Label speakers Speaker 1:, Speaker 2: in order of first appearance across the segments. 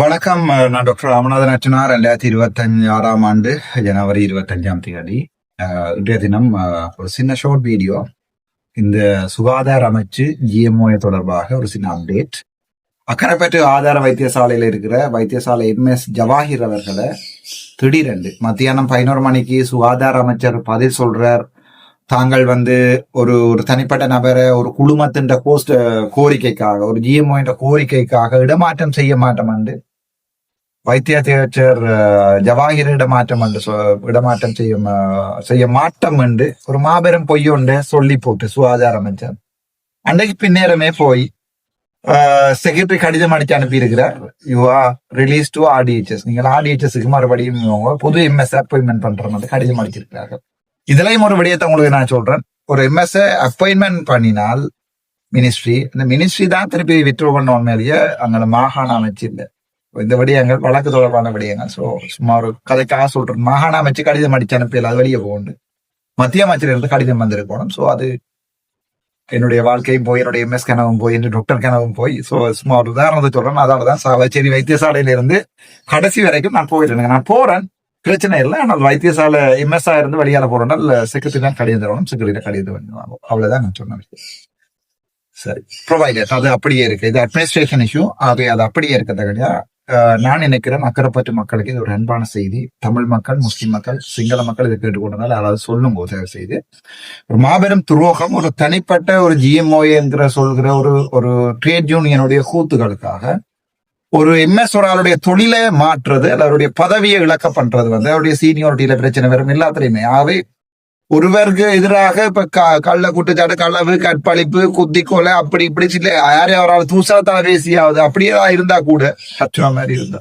Speaker 1: வணக்கம். நான் டாக்டர் ராமநாதன் அச்சனார் ரெண்டாயிரத்தி இருபத்தஞ்சு ஆறாம் ஆண்டு ஜனவரி இருபத்தஞ்சாம் தேதி. இன்றைய தினம் ஒரு சின்ன ஷார்ட் வீடியோ இந்த சுகாதார அமைச்சு ஜிஎம்ஓ தொடர்பாக ஒரு சின்ன அப்டேட் அக்கரைப்பேட்டு ஆதார வைத்தியசாலையில் இருக்கிற வைத்தியசாலை எம்எஸ் ஜவாஹிர் அவர்களை திடீரென்று மத்தியானம் பதினோரு மணிக்கு சுகாதார அமைச்சர் பதில் சொல்றார். தாங்கள் வந்து ஒரு ஒரு தனிப்பட்ட நபரை ஒரு குழுமத்தின்ற கோஸ்ட் கோரிக்கைக்காக ஒரு ஜிஎம்ஓ என்ற கோரிக்கைக்காக இடமாற்றம் செய்ய மாட்டோம் என்று வைத்திய அமைச்சர் ஜவாஹிர் இடமாற்றம் என்று இடமாற்றம் செய்ய செய்ய மாட்டோம் என்று ஒரு மாபெரும் பொய்யொண்டு சொல்லி போட்டு சுகாதார அமைச்சர். அன்றைக்கு பின்னேரமே போய் செக்ரட்டரி கடிதம் அடிச்சு அனுப்பியிருக்கிறார். You are release to RDHS நீங்கள் ஆர்டிஹெச்எஸ்க்கு மறுபடியும் புது எம்எஸ் அப்பாயின்மெண்ட் பண்ற மாதிரி கடிதம் அடிச்சிருக்கிறார்கள். இதுலயும் ஒரு விடயத்தை உங்களுக்கு நான் சொல்றேன். ஒரு எம்எஸ் அப்பாயின்மெண்ட் பண்ணினால் மினிஸ்ட்ரி இந்த மினிஸ்ட்ரி தான் திருப்பி வித்ரோ பண்ண உண்மையிலேயே அங்கே மாகாண அமைச்சு இல்லை இந்த விடயங்கள் வழக்கு தொடர்பான விடயங்கள். ஸோ சும்மா ஒரு கதைக்காக சொல்றேன். மாகாண அமைச்சு கடிதம் அடிச்சு அனுப்பியல் அது வெளியே போகுண்டு மத்திய அமைச்சரிலிருந்து கடிதம் வந்திருக்கணும் ஸோ அது என்னுடைய வாழ்க்கையும் போய் என்னுடைய எம்எஸ் கனவும் போய் என்னுடைய டாக்டர் கனவும் போய். ஸோ சும்மா ஒரு உதாரணத்தை சொல்றேன். அதால தான் சாவச்சேரி வைத்தியசாலையில இருந்து கடைசி வரைக்கும் நான் போயிட்டேன் நான் போறேன். பிரச்சனை இல்லை. ஆனால் வைத்தியசாலை எம்எஸ்ஆ இருந்து வெளியால போறேன்னா செக்ரட்டரி தான் கடிதம் தரணும். செக்ரட்டரி கடிதம் பண்ணுவாங்க அவ்வளவுதான் நான் சொன்னேன் சரி. ப்ரொவைடர் அது அப்படியே இருக்கு. இது அட்மினிஸ்ட்ரேஷன் இஷ்யூ ஆகவே அது அப்படியே இருக்கிறத நான் நினைக்கிறேன் அக்கரைப்பட்டு மக்களுக்கு இது ஒரு அன்பான செய்தி. தமிழ் மக்கள் முஸ்லிம் மக்கள் சிங்கள மக்கள் இதை கேட்டுக்கொண்டதால் அதாவது சொல்லும் போது செய்து. ஒரு மாபெரும் துரோகம் ஒரு தனிப்பட்ட ஒரு ஜிஎம்ஓஏங்கிற சொல்கிற ஒரு ஒரு ட்ரேட் யூனியனுடைய கூத்துகளுக்காக ஒரு எம்எஸ் ஒரு ஆளுடைய தொழிலை மாற்றுறது அல்ல அவருடைய பதவியை இழக்க பண்றது வந்து அவருடைய சீனியாரிட்டியில பிரச்சனை வரும் எல்லாத்துலயுமே. ஆகவே ஒருவருக்கு எதிராக இப்ப க- கள்ள குட்டுச்சாட்டு களவு கற்பழிப்பு குத்தி கொலை அப்படி இப்படி சில யாரையும் அவரால் தூசாத்தால பேசியாவது அப்படியே தான் இருந்தா கூட சச்சுவா மாதிரி இருந்தா.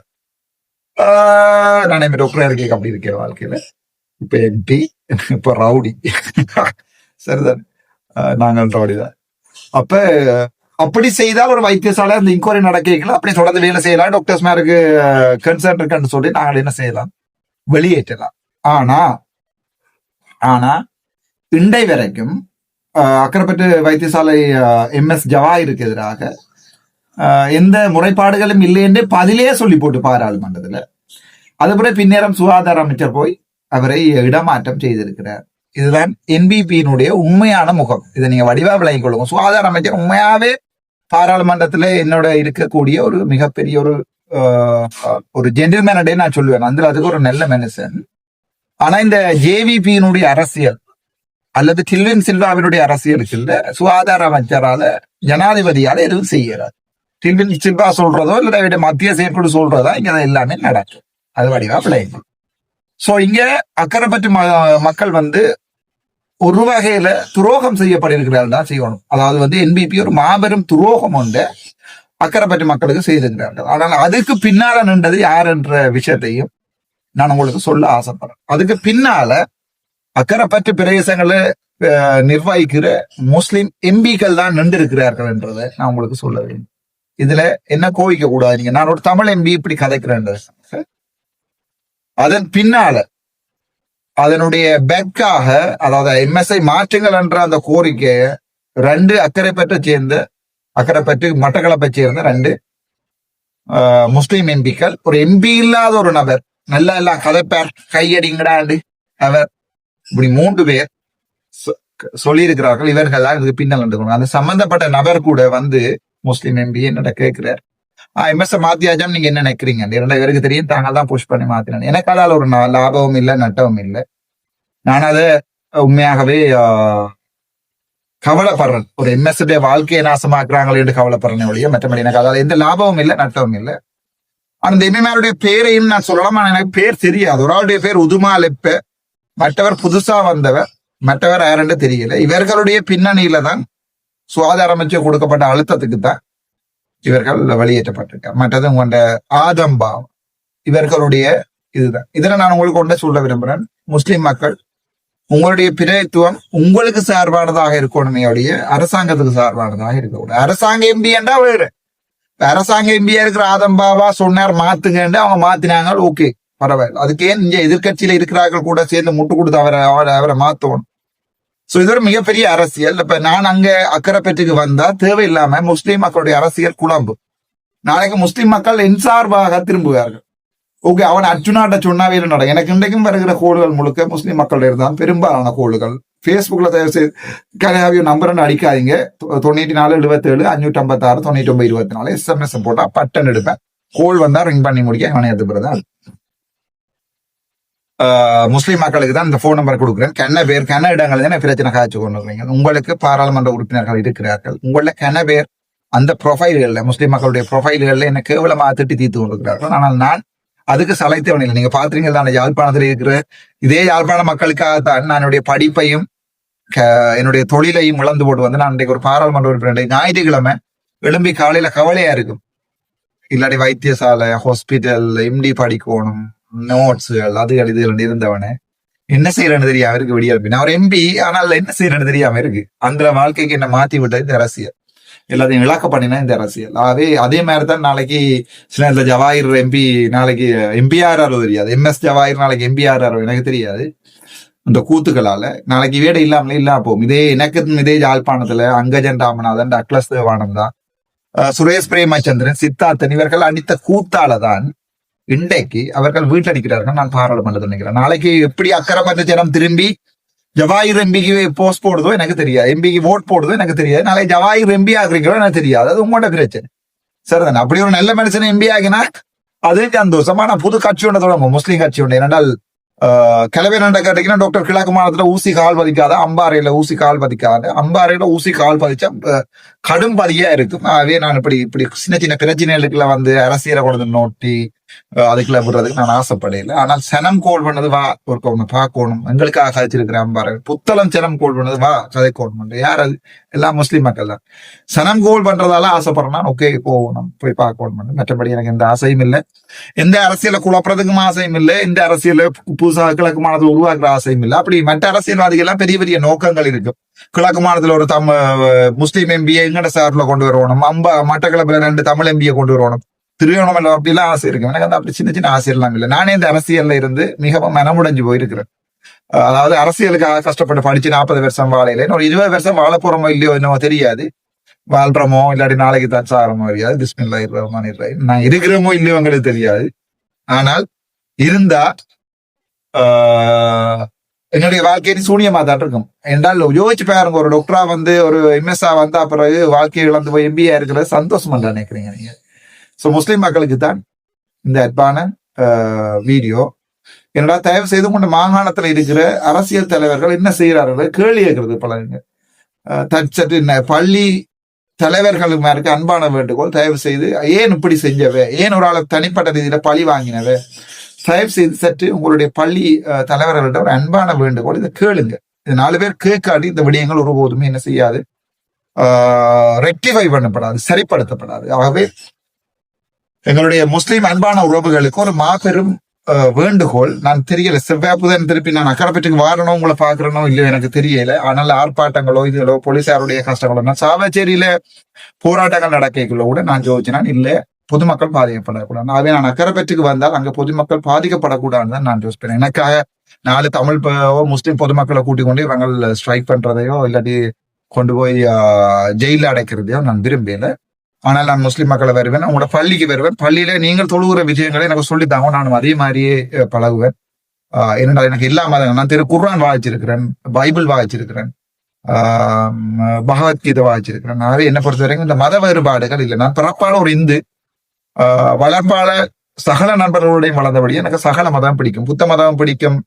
Speaker 1: ஆஹ் நானே டாக்டர் இருக்கேன் அப்படி இருக்கேன் வாழ்க்கையில. இப்ப எம்பி இப்ப ரவுடி. சரிதான்? நாங்கள் ரவுடி தான் அப்ப அப்படி செய்தால் ஒரு வைத்தியசாலை அந்த இன்கொயரி நடக்கலாம் அப்படி தொடர்ந்து வேலை செய்யலாம். டாக்டர்ஸ் மேருக்கு கன்சர்ன் இருக்குன்னு சொல்லி நாங்கள் என்ன செய்யலாம்? வெளியேற்றலாம். ஆனா ஆனா இண்டை வரைக்கும் ஆஹ், அக்கரைப்பட்டு வைத்தியசாலை எம்எஸ் ஜவாயிருக்கு எதிராக ஆஹ், எந்த முறைப்பாடுகளும் இல்லை என்று பதிலே சொல்லி போட்டு பாராளுமன்றத்தில். அதுபோல பின்னேரம் சுகாதார அமைச்சர் போய் அவரை இடமாற்றம் செய்திருக்கிறார். இதுதான் என்பிபியினுடைய உண்மையான முகம். இதை நீங்க வடிவா விளங்கிக் கொள்ளுங்க. சுகாதார அமைச்சர் உண்மையாவே பாராளுமன்றத்துல என்னோட இருக்கக்கூடிய ஒரு மிகப்பெரிய ஒரு ஒரு ஜென்டில்மேனடே நான் சொல்லுவேன். அந்த அதுக்கு ஒரு நல்ல மனுஷன். ஆனா இந்த ஜேவிபியினுடைய அரசியல் அல்லது டில்வின் சில்வாவினுடைய அரசியலுக்கு இல்ல சுகாதார அமைச்சரால ஜனாதிபதியால எதுவும் செய்யறாரு டில்வின் சில்வா சொல்றதோ இல்லை மத்திய செயற்குழு சொல்றதோ இங்க எல்லாமே நடக்கும். அது வடிவா பிள்ளைங்க சோ இங்க அக்கரைப்பட்டு ம- மக்கள் வந்து ஒரு வகையில துரோகம் செய்யப்பட்டிருக்கிறார்கள் தான் செய்யணும். அதாவது வந்து என்பிபி ஒரு மாபெரும் துரோகம் உண்டு. அக்கரைப்பட்டு மக்களுக்கு செய்திருக்கிறார்கள். ஆனால் அதுக்கு பின்னால நின்றது யார் என்ற விஷயத்தையும் நான் உங்களுக்கு சொல்ல ஆசைப்படுறேன். அதுக்கு பின்னால அக்கரைப்பற்று பிரதேசங்களை அஹ், நிர்வகிக்கிற முஸ்லிம் எம்பிக்கள் தான் நின்று இருக்கிறார்கள் என்றதை நான் உங்களுக்கு சொல்ல வேண்டும். இதுல என்ன கோவிக்க கூடாது நீங்க? நான் ஒரு தமிழ் எம்பி இப்படி கதைக்கிறேன். அதன் பின்னால அதனுடைய பெக்காக அதாவது எம்எஸ்ஐ மாற்றுங்கள் என்ற அந்த கோரிக்கையை ரெண்டு அக்கரைப்பற்றை சேர்ந்த அக்கரைப்பற்று மட்டக்களப்பை சேர்ந்த ரெண்டு ஆஹ், எம்பிக்கள். ஒரு எம்பி இல்லாத ஒரு நபர் நல்லா எல்லாம் கதைப்பார் கையடிங்கடாண்டு அவர் இப்படி மூன்று பேர் சொ- சொல்லியிருக்கிறார்கள். இவர்கள் தான் இதுக்கு பின்னல் எடுக்கணும் அந்த சம்பந்தப்பட்ட நபர் கூட வந்து முஸ்லீம் எம்பி என்னட கேட்கிறார். எம்எஸ் மாத்தியாச்சாம் நீங்க என்ன நினைக்கிறீங்க? இரண்டு பேருக்கு தெரியும். தாங்க தான் புஷ் பண்ணி மாத்தினேன். எனக்கு அதால ஒரு லாபமும் இல்லை நட்டமும் இல்லை. நான் அதை உண்மையாகவே கவலைப்படுறேன். ஒரு எம்எஸ் வாழ்க்கையை நாசமாக்குறாங்களே என்று கவலைப்படுறேன் ஒழிய மற்றபடி எனக்கு அதாவது எந்த லாபமும் இல்லை நட்டமும் இல்லை. அந்த இந்த எம்எம்ஆருடைய பேரையும் நான் சொல்லலாம். ஆனால் எனக்கு பேர் தெரியாது. ஒரு ஆளுடைய பேர் உதுமா லெப்ப. மற்றவர் புதுசா வந்தவர். மற்றவர் யாருன்னு தெரியல. இவர்களுடைய பின்னணியில தான் சுகாதார அமைச்சர் கொடுக்கப்பட்ட அழுத்தத்துக்கு தான் இவர்கள் வெளியேற்றப்பட்டிருக்கார் மற்றது உங்களோட ஆதம்பாவம் இவர்களுடைய இதுதான். இதுல நான் உங்களுக்கு ஒன்று சொல்ல விரும்புகிறேன் முஸ்லிம் மக்கள் உங்களுடைய பிரதித்துவம் உங்களுக்கு சார்பானதாக இருக்கணுமே உடைய அரசாங்கத்துக்கு சார்பானதாக இருக்கக்கூடாது. அரசாங்க எம்பி என்றா வேறு. அரசாங்க எம்பியா இருக்கிற ஆதம்பாவா சொன்னார் மாத்துங்கன்னு அவங்க மாத்தினாங்க ஓகே பரவாயில்ல. அதுக்கு ஏன் இங்க எதிர்க்கட்சியில இருக்கிறார்கள் கூட சேர்ந்து முட்டு கொடுத்து அவரை அவரை அவரை மாத்தணும். சோ இது ஒரு மிகப்பெரிய அரசியல். இப்ப நான் அங்க அக்கரைப்பேட்டுக்கு வந்தா தேவையில்லாம முஸ்லீம் மக்களுடைய அரசியல் குழம்பு. நாளைக்கு முஸ்லீம் மக்கள் இன்சார்பாக திரும்புவார்கள். ஓகே அவன் அர்ஜுனாட்ட சொன்னாவே நடக்கும். எனக்கு இன்றைக்கும் வருகிற கோடுகள் முழுக்க முஸ்லீம் மக்களுடைய இருந்தால் பெரும்பாலான கோடுகள் ஃபேஸ்புக்கில் தயவு செய்து கனகாவிய நம்பர்னு அடிக்காதீங்க. தொண்ணூற்றி நாலு எழுபத்தேழு அஞ்சூற்றி ஐம்பத்தாறு தொண்ணூற்றி ஒன்பது இருபத்தி நாலு எஸ்எம்எஸ் போட்டா பட்டன் எடுப்பேன். கோல் வந்தா ரிங் பண்ணி முடிக்க. அவனை எடுத்துக்கிறதா முஸ்லீம் மக்களுக்கு தான் இந்த ஃபோன் நம்பர் கொடுக்குறேன். கென்ன பேர் கென்ன இடங்கள் தானே பிரச்சனை காய்ச்சி கொண்டு வரீங்க. உங்களுக்கு பாராளுமன்ற உறுப்பினர்கள் இருக்கிறார்கள். உங்களில் கென்ன பேர் அந்த ப்ரொஃபைல்களில் முஸ்லீம் மக்களுடைய ப்ரொஃபைல்களில் என்ன கேவலமாக திட்டி தீர்த்து கொண்டிருக்கிறார்கள். ஆனால் நான் அதுக்கு சளைத்தவன் இல்லை நீங்க பாத்துறீங்க தானே யாழ்ப்பாணத்தில் இருக்கிற இதே யாழ்ப்பாண மக்களுக்காகத்தான் நான் என்னுடைய படிப்பையும் என்னுடைய தொழிலையும் இழந்து போட்டு வந்து நான் இன்றைக்கு ஒரு பாராளுமன்ற உறுப்பினர். ஞாயிற்றுக்கிழமை எழும்பி காலையில கவலையா இருக்கும். இல்லாட்டி வைத்தியசாலை ஹாஸ்பிட்டல் எம்டி படிக்கணும். நோட்ஸுகள் அதுகள் இதுகள் இருந்தவனே. என்ன செய்யறேன்னு தெரியாம இருக்கு விடிய நான் ஒரு எம்பி ஆனால் என்ன செய்யறேன்னு தெரியாம இருக்கு. அந்த வாழ்க்கைக்கு என்ன மாத்தி விட்டது இந்த அரசியல். எல்லாத்தையும் இழக்க பண்ணினா இந்த அரசியல். அதே அதே மாதிரி தான் நாளைக்கு சில நேரத்துல ஜவாஹிர் எம்பி நாளைக்கு எம்பிஆர்ஆர் தெரியாது. எம்எஸ் ஜவாஹிர் நாளைக்கு எம்பி எனக்கு தெரியாது. அந்த கூத்துக்களால நாளைக்கு வீடு இல்லாமலே இல்லாம போகும். இதே எனக்கு இதே யாழ்ப்பாணத்துல அங்கஜன் ராமநாதன் அக்லஸ் தேவானந்தா சுரேஷ் பிரேமச்சந்திரன் சித்தார்த்தன் இவர்கள் அனித்த கூத்தால தான் இன்றைக்கு அவர்கள் வீட்டடிக்கிறார்கள். நான் பாராளுமன்றத்தில் நினைக்கிறேன். நாளைக்கு எப்படி அக்கறை ஜனம் திரும்பி ஜவாயிர் எம்பிக்கு போஸ்ட் போடுதோ எனக்கு தெரியாது. எம்பிக்கு ஓட் போடுதோ எனக்கு தெரியாது. நாளைக்கு ஜவாயிர் எம்பி ஆகிறீங்களோ எனக்கு தெரியாது. அது உங்களோட பிரச்சனை. சரிதானே? அப்படி ஒரு நல்ல மனுஷன் எம்பி ஆகினா அதே சந்தோஷம். ஆனா புது கட்சி ஒன்று தொடங்கும் முஸ்லீம் கட்சி ஒன்று. ஏனென்றால் கிளவே நண்ட கேட்டீங்கன்னா டாக்டர் கிழக்கு மாநிலத்துல ஊசி கால் பதிக்காத அம்பாறையில ஊசி கால் பதிக்காத அம்பாறையில ஊசி கால் பதிச்சா கடும் பதியா இருக்கும். அதே நான் இப்படி இப்படி சின்ன சின்ன பிரச்சனைகளுக்குள்ள வந்து அரசியலை கொண்டு நோட்டி அதுக்குள்ள விடுறதுக்கு நான் ஆசைப்படையில ஆனால் சனம் கோல் பண்ணது வா ஒரு ஒண்ணு பார்க்கணும் எங்களுக்காக கதைச்சிருக்கிறான் பாருங்க புத்தளம் சனம் கோல் பண்ணது வா கதை கோல் பண்ணு யார் அது? எல்லாம் முஸ்லீம் மக்கள் தான். சனம் கோல் பண்றதால ஆசைப்படுறேன் ஓகே போகணும் போய் பார்க்கணும் மற்றபடி எனக்கு எந்த ஆசையும் இல்லை. எந்த அரசியலை குழப்பறதுக்கும் ஆசையும் இல்லை. எந்த அரசியல பு- புதுசா கிழக்கு மாநிலத்தில் உருவாக்குற ஆசையும் இல்லை. அப்படி மற்ற அரசியல்வாதிகள் எல்லாம் பெரிய பெரிய நோக்கங்கள் இருக்கும். கிழக்கு மாநிலத்தில் ஒரு தம் முஸ்லீம் எம்பியை எங்கட சார்பில் கொண்டு வரணும் அம்பா மட்டக்களப்பில் ரெண்டு தமிழ் எம்பியை கொண்டு வரணும் திருவண்ணாமலை அப்படிலாம் ஆசை இருக்கு. எனக்கு அந்த அப்படி சின்ன சின்ன ஆசையெல்லாம் இல்லை. நானே இந்த அரசியல்ல இருந்து மிகவும் மனமுடைஞ்சு போயிருக்கிறேன். அதாவது அரசியலுக்காக கஷ்டப்பட்டு படிச்சு நாற்பது வருஷம் வாழையில. ஒரு இருபது வருஷம் வாழ போறோமோ இல்லையோ என்னவோ தெரியாது. வாழ்றோமோ இல்லாட்டி நாளைக்கு தான் சாரமோ தெரியாது. பிஸ்மில்லா ரஹ்மான் ரஹீம். நான் இருக்கிறோமோ இல்லையோ எங்களுக்கு தெரியாது. ஆனால் இருந்தா ஆஹ், என்னுடைய வாழ்க்கையை சூனியமா தான் இருக்கும். என்றால் யோசிச்சு பாருங்க ஒரு டாக்டரா வந்து ஒரு எம்எஸ்ஆ வந்தா பிறகு வாழ்க்கையை இழந்து போய் எம்பிஏ இருக்கிறது சந்தோஷமா நினைக்கிறீங்க நீங்க. ஸோ முஸ்லீம் மக்களுக்கு தான் இந்த அன்பான வீடியோ. என்னடா தயவு செய்து கொண்டு மாகாணத்தில் இருக்கிற அரசியல் தலைவர்கள் என்ன செய்கிறார்கள்? கேள்வி கேட்கறது பழகுங்க அஹ் தற்சற்று பள்ளி தலைவர்களுக்கு மேற்கு அன்பான வேண்டுகோள் தயவு செய்து ஏன் இப்படி செஞ்சவ? ஏன் ஒரு ஆளை தனிப்பட்ட ரீதியில பழி வாங்கினவ? தயவு செய்து சற்று உங்களுடைய பள்ளி தலைவர்களிடம் தலைவர்கள்ட்ட ஒரு அன்பான வேண்டுகோள் இதை கேளுங்க. இது நாலு பேர் கேட்காடி இந்த விடயங்கள் ஒருபோதுமே என்ன செய்யாது? ரெக்டிஃபை பண்ணப்படாது சரிப்படுத்தப்படாது. ஆகவே எங்களுடைய முஸ்லீம் அன்பான உறவுகளுக்கு ஒரு மாபெரும் வேண்டுகோள். நான் தெரியல. செவ்வாய் புதன் திருப்பி நான் அக்கரைப்பட்டுக்கு வாரணும் உங்களை பாக்குறனோ இல்லையோ எனக்கு தெரியல. ஆனால் ஆர்ப்பாட்டங்களோ இதுகளோ போலீசாருடைய கஷ்டங்களோ நான் சாவச்சேரியில போராட்டங்கள் நடக்கக்குள்ள கூட நான் ஜோதிச்சினான். இல்ல பொதுமக்கள் பாதிக்கப்படக்கூடாது. ஆகவே நான் அக்கரைப்பட்டுக்கு வந்தால் அங்க பொதுமக்கள் பாதிக்கப்படக்கூடாதுன்னு தான் நான் யோசிப்பேன். எனக்காக நாலு தமிழ் முஸ்லீம் பொதுமக்களை கூட்டிக் கொண்டு இவங்க ஸ்ட்ரைக் பண்றதையோ இல்லாட்டி கொண்டு போய் ஜெயில அடைக்கிறதையோ நான் விரும்பல. ஆனால் நான் முஸ்லீம் மக்களை வருவேன் உங்களோட பள்ளிக்கு வருவேன். பள்ளியில நீங்கள் தொழுகிற விஷயங்களை எனக்கு சொல்லித்தாங்க. நானும் அதே மாதிரியே பழகுவேன். ஆஹ், என்னடா எனக்கு எல்லா மதங்கள் நான் திரு குர்ஆன் வாய்ச்சிருக்கிறேன் பைபிள் வாய்ச்சிருக்கிறேன் ஆஹ், பகவத்கீதை வாய்ச்சிருக்கிறேன் ஆகவே என்னை பொறுத்த வரைக்கும் இந்த மத வேறுபாடுகள் இல்லை. நான் பிறப்பால ஒரு இந்து ஆஹ், வளர்ப்பால சகல நண்பர்களுடையும் வளர்ந்தபடி எனக்கு சகல மதம் பிடிக்கும். புத்த மதம் பிடிக்கும்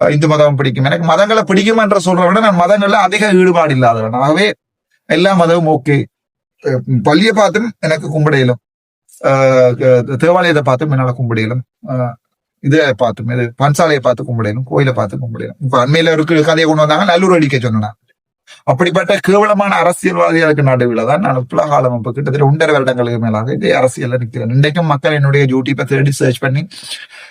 Speaker 1: இந்து மதம் பிடிக்கும். எனக்கு மதங்களை பிடிக்கும் என்று சொல்றதை விட நான் மதங்கள்ல அதிக ஈடுபாடு இல்லாதவன். ஆகவே எல்லா மதமும் ஓகே பள்ளியை பார்த்தும் எனக்கு கும்பிடையிலும் ஆஹ் தேவாலயத்தை பார்த்தும் என்னால கும்பிடையிலும் இதை பார்த்தும் இது பன்சாலையை பார்த்து கும்பிடையிலும் கோயிலை பார்த்து கும்பிடையிலும் இப்போ அண்மையில் ஒரு கதையை கொண்டு வந்தாங்க நல்லூர் அடிக்க சொன்னேன் அப்படிப்பட்ட கேவலமான அரசியல்வாதிகளுக்கு நடுவில் தான் நான் உலக காலம் கிட்டத்தட்ட ஒன்றரை வருடங்களுக்கு மேலாக இதே அரசியல் நிற்கிறேன். இன்றைக்கும் மக்கள் என்னுடைய யூடியூப்பை தேடி சர்ச் பண்ணி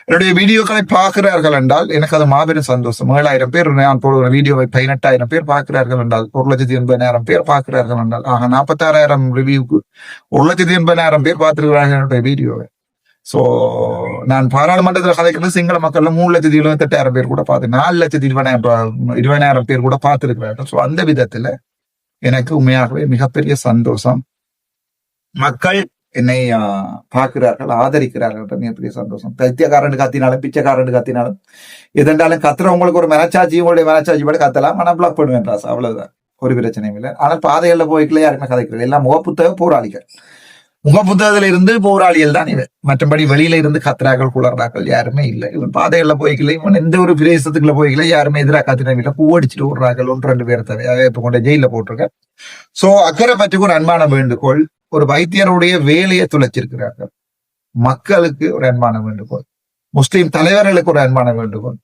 Speaker 1: என்னுடைய வீடியோக்களை பார்க்கிறார்கள் என்றால் எனக்கு அது மாபெரும் சந்தோஷம். ஏழாயிரம் பேர் நான் போடுற வீடியோவை பதினெட்டாயிரம் பேர் பார்க்கிறார்கள் என்றால் ஒரு லட்சத்தி எண்பதாயிரம் பேர் பார்க்கிறார்கள் என்றால் ஆக நாற்பத்தாறாயிரம் ரிவ்யூக்கு ஒரு லட்சத்தி எண்பதாயிரம் பேர் பார்த்திருக்கிறார்கள் என்னுடைய வீடியோவை. சோ நான் பாராளுமன்றத்தில் கதைக்கிறது சிங்கள மக்கள்ல மூணு லட்சத்தி எழுபத்தெட்டாயிரம் பேர் கூட பார்த்து நாலு லட்சத்தி இருபதாயிரம் இருபதாயிரம் பேர் கூட பார்த்துருக்கிறார்கள். ஸோ அந்த விதத்துல எனக்கு உண்மையாகவே மிகப்பெரிய சந்தோஷம். மக்கள் என்னை பார்க்கிறார்கள் ஆதரிக்கிறார்கள் மிகப்பெரிய சந்தோஷம். தைத்தியக்காரன் கத்தினாலும் பிச்சைக்காரன் கத்தினாலும் எதென்றாலும் கத்துறவங்களுக்கு ஒரு மனச்சாட்சி உங்களுடைய மனச்சாட்சி படி கத்தலாம் ஆனால் பிளாக் பண்ணுவேன் ராசா அவ்வளவுதான். ஒரு பிரச்சனையும் இல்லை. ஆனால் பாதைகளில் போய்க்கல யாருமே கதைக்கிறது. எல்லாம் முகப்புத்தக போராளிகள். முகப்புத்தகத்துல இருந்து போராளிகள் தான் இவர் மற்றபடி வெளியில இருந்து கத்துறாக்கள் குளர்றாக்கள் யாருமே இல்லை. இவன் பாதைகள்ல போய்க்கல. இவன் எந்த ஒரு பிரதேசத்துக்குள்ள போய்க்கல. யாருமே எதிராக கத்தினவில்லை பூ அடிச்சுட்டு விடுறார்கள் ஒன்று ரெண்டு பேர் தவிர. இப்ப கொண்ட ஜெயில போட்டிருக்க சோ அக்கறை பற்றிக்கு ஒரு அன்பான வேண்டுகோள். ஒரு வைத்தியருடைய வேலையை துளைச்சிருக்கிறார்கள். மக்களுக்கு ஒரு அன்பான வேண்டுகோள். முஸ்லீம் தலைவர்களுக்கு ஒரு அன்பான வேண்டுகோள்.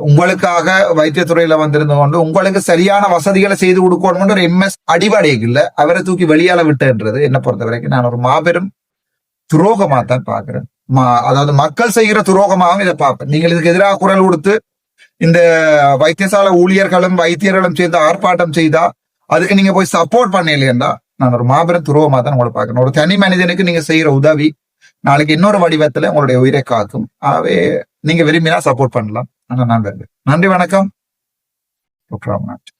Speaker 1: உங்களுக்காக வைத்தியத்துறையில வந்திருந்த கொண்டு உங்களுக்கு சரியான வசதிகளை செய்து கொடுக்கணும்னு ஒரு எம்எஸ் அடிப்படைக்கு இல்லை. அவரை தூக்கி வெளியால விட்டுன்றது என்ன பொறுத்த வரைக்கும் நான் ஒரு மாபெரும் துரோகமா தான் பாக்குறேன் மா- அதாவது மக்கள் செய்கிற துரோகமாகவும் இதை பார்ப்பேன். நீங்கள் இதுக்கு எதிராக குரல் கொடுத்து இந்த வைத்தியசாலை ஊழியர்களும் வைத்தியர்களும் சேர்ந்து ஆர்ப்பாட்டம் செய்தா அதுக்கு நீங்க போய் சப்போர்ட் பண்ணலையா நான் ஒரு மாபெரும் துரோகமா தான் உங்களை பார்க்கணும் ஒரு தனி மனிதனுக்கு நீங்க செய்யற உதவி நாளைக்கு இன்னொரு வடிவத்துல உங்களுடைய உயிரை காக்கும். ஆகவே நீங்க விரும்பினா சப்போர்ட் பண்ணலாம். ஆனால் நான் நன்றி வணக்கம். குற்றாமநாட்டு